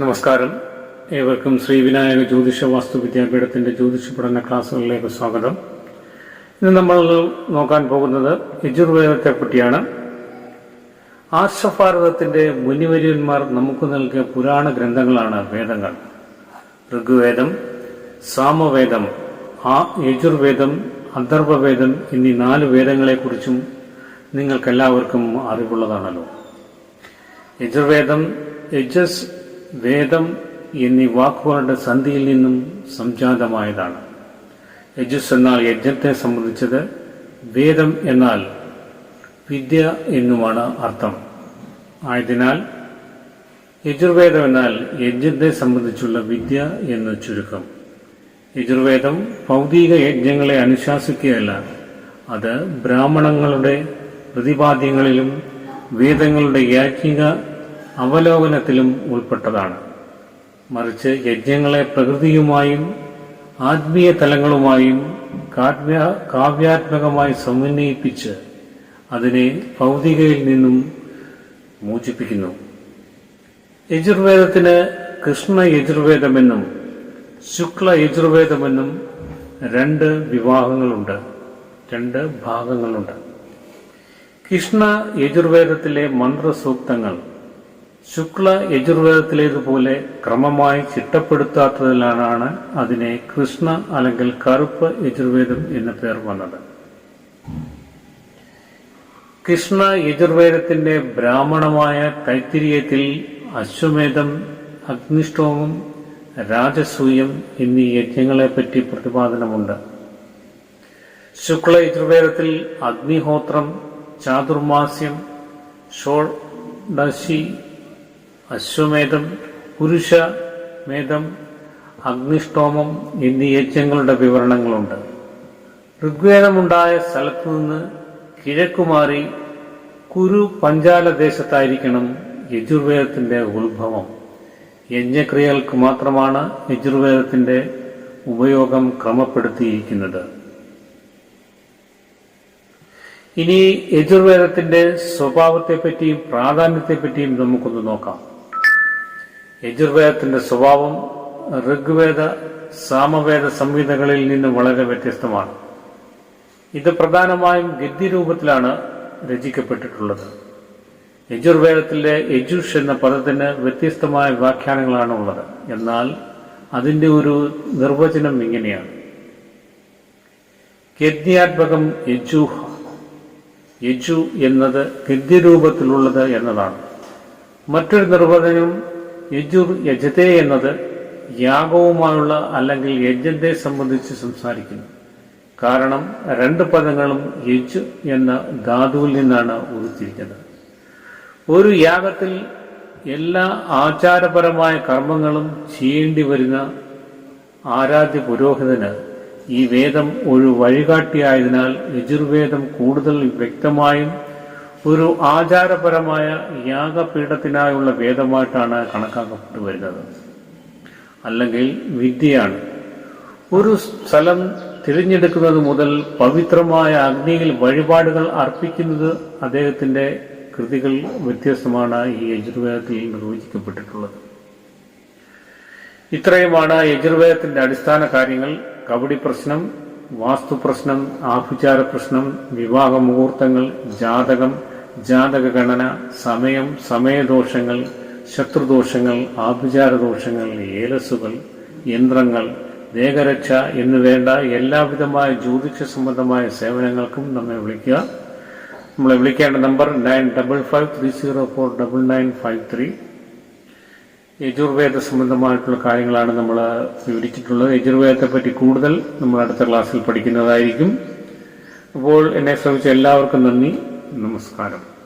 നമസ്കാരം. ഏവർക്കും ശ്രീ വിനായക ജ്യോതിഷ വാസ്തു വിദ്യാപീഠത്തിന്റെ ജ്യോതിഷ പഠന ക്ലാസ്സുകളിലേക്ക് സ്വാഗതം. ഇന്ന് നമ്മൾ നോക്കാൻ പോകുന്നത് യജുർവേദത്തെ പറ്റിയാണ്. ആശ്വഭാരതത്തിന്റെ മുനിവര്യന്മാർ നമുക്ക് നൽകിയ പുരാണ ഗ്രന്ഥങ്ങളാണ് വേദങ്ങൾ. ഋഗ്വേദം സാമവേദം ആ യജുർവേദം അഥർവവേദം എന്നീ നാല് വേദങ്ങളെക്കുറിച്ചും നിങ്ങൾക്കെല്ലാവർക്കും അറിവുള്ളതാണല്ലോ. യജുർവേദം യജസ് വേദം എന്നീ വാക്കുകളുടെ സന്ധിയിൽ നിന്നും സംജാതമായതാണ്. യജുസ് എന്നാൽ യജ്ഞത്തെ സംബന്ധിച്ചത് വേദം എന്നാൽ വിദ്യ എന്നുമാണ് അർത്ഥം. ആയതിനാൽ യജുർവേദം എന്നാൽ യജ്ഞത്തെ സംബന്ധിച്ചുള്ള വിദ്യ എന്ന് ചുരുക്കം. യജുർവേദം ഭൗതിക യജ്ഞങ്ങളെ അനുശാസിക്കുകയല്ല. അത് ബ്രാഹ്മണങ്ങളുടെ പ്രതിപാദ്യങ്ങളിലും വേദങ്ങളുടെ യാജ്ഞിക അവലോകനത്തിലും ഉൾപ്പെട്ടതാണ്. മറിച്ച് യജ്ഞങ്ങളെ പ്രകൃതിയുമായും ആത്മീയ തലങ്ങളുമായും കാവ്യ കാവ്യാത്മകമായി സമന്വയിപ്പിച്ച് അതിനെ ഭൗതികയിൽ നിന്നും മോചിപ്പിക്കുന്നു. യജുർവേദത്തിന് കൃഷ്ണ യജുർവേദമെന്നും ശുക്ല യജുർവേദമെന്നും രണ്ട് വിഭാഗങ്ങളുണ്ട് രണ്ട് ഭാഗങ്ങളുണ്ട്. കൃഷ്ണ യജുർവേദത്തിലെ മന്ത്രസൂക്തങ്ങൾ ശുക്ല യജുർവേദത്തിലേതുപോലെ ക്രമമായി ചിട്ടപ്പെടുത്താത്തതിലാണ് അതിനെ കൃഷ്ണ അല്ലെങ്കിൽ കറുപ്പ് യജുർവേദം എന്ന പേർ വന്നത്. കൃഷ്ണ യജുർവേദത്തിന്റെ ബ്രാഹ്മണമായ കൈത്തിരിയത്തിൽ അശ്വമേധം അഗ്നിഷ്ടോമം രാജസൂയം എന്നീ യജ്ഞങ്ങളെപ്പറ്റി പ്രതിപാദനമുണ്ട്. ശുക്ല യജുർവേദത്തിൽ അഗ്നിഹോത്രം ചാതുർമാസ്യം ഷോഡശി അശ്വമേധം പുരുഷ മേധം അഗ്നിഷ്ടോമം എന്നീ യജ്ഞങ്ങളുടെ വിവരണങ്ങളുണ്ട്. ഋഗ്വേദമുണ്ടായ സ്ഥലത്തു നിന്ന് കിഴക്കുമാറി കുരു പഞ്ചാല ദേശത്തായിരിക്കണം യജുർവേദത്തിന്റെ ഉത്ഭവം. യജ്ഞക്രിയകൾക്ക് മാത്രമാണ് യജുർവേദത്തിന്റെ ഉപയോഗം ക്രമപ്പെടുത്തിയിരിക്കുന്നത്. ഇനി യജുർവേദത്തിന്റെ സ്വഭാവത്തെപ്പറ്റിയും പ്രാധാന്യത്തെപ്പറ്റിയും നമുക്കൊന്ന് നോക്കാം. യജുർവേദത്തിന്റെ സ്വഭാവം ഋഗ്വേദ സാമവേദ സംഹിതകളിൽ നിന്ന് വളരെ വ്യത്യസ്തമാണ്. ഇത് പ്രധാനമായും ഗദ്യ രൂപത്തിലാണ് രചിക്കപ്പെട്ടിട്ടുള്ളത്. യജുർവേദത്തിലെ യജുഷ് എന്ന പദത്തിന് വ്യത്യസ്തമായ വ്യാഖ്യാനങ്ങളാണ് ഉള്ളത് എന്നാൽ അതിന്റെ ഒരു നിർവചനം ഇങ്ങനെയാണ്. ഗദ്യാത്മകം യജുഹ യജു എന്നത് ഗദ്യരൂപത്തിലുള്ളത് എന്നതാണ്. മറ്റൊരു നിർവചനം യജുർ യജതേ എന്നത് യാഗവുമായുള്ള അല്ലെങ്കിൽ യജ്ഞത്തെ സംബന്ധിച്ച് സംസാരിക്കുന്നു. കാരണം രണ്ട് പദങ്ങളും യജ് എന്ന ധാതുവിൽ നിന്നാണ് ഉരുത്തിരിക്കുന്നത് ഒരു യാഗത്തിൽ എല്ലാ ആചാരപരമായ കർമ്മങ്ങളും ചെയ്യേണ്ടി വരുന്ന ആരാധ്യ പുരോഹിതന് ഈ വേദം ഒരു വഴികാട്ടിയായതിനാൽ യജുർവേദം കൂടുതൽ വ്യക്തമായും ഒരു ആചാരപരമായ യാഗപീഠത്തിനായുള്ള വേദമായിട്ടാണ് കണക്കാക്കപ്പെട്ടു വരുന്നത്. അല്ലെങ്കിൽ വിദ്യയാണ്. ഒരു സ്ഥലം തിരഞ്ഞെടുക്കുന്നത് മുതൽ പവിത്രമായ അഗ്നിയിൽ വഴിപാടുകൾ അർപ്പിക്കുന്നത് അദ്ദേഹത്തിന്റെ കൃതികൾ വ്യത്യസ്തമാണ് ഈ യജുർവേദത്തിൽ നിർവചിക്കപ്പെട്ടിട്ടുള്ളത്. ഇത്രയുമാണ് യജുർവേദത്തിന്റെ അടിസ്ഥാന കാര്യങ്ങൾ. കബഡി പ്രശ്നം വാസ്തു പ്രശ്നം ആഭിചാര പ്രശ്നം വിവാഹ മുഹൂർത്തങ്ങൾ ജാതകം ജാതക ഗണന സമയം സമയദോഷങ്ങൾ ശത്രുദോഷങ്ങൾ ആഭിചാര ദോഷങ്ങൾ ഏലസുകൾ യന്ത്രങ്ങൾ ദേഹരക്ഷ എന്നുവേണ്ട എല്ലാവിധമായ ജ്യോതിഷ സംബന്ധമായ സേവനങ്ങൾക്കും നമ്മെ വിളിക്കുക. നമ്മളെ വിളിക്കേണ്ട number nine double five three zero four double nine five three. Yajurveda സംബന്ധമായിട്ടുള്ള കാര്യങ്ങളാണ് നമ്മൾ വിവരിച്ചിട്ടുള്ളത്. യജുർവേദത്തെ പറ്റി കൂടുതൽ നമ്മൾ അടുത്ത ക്ലാസ്സിൽ പഠിക്കുന്നതായിരിക്കും. അപ്പോൾ എന്നെ ശ്രമിച്ച എല്ലാവർക്കും നന്ദി. നമസ്കാരം.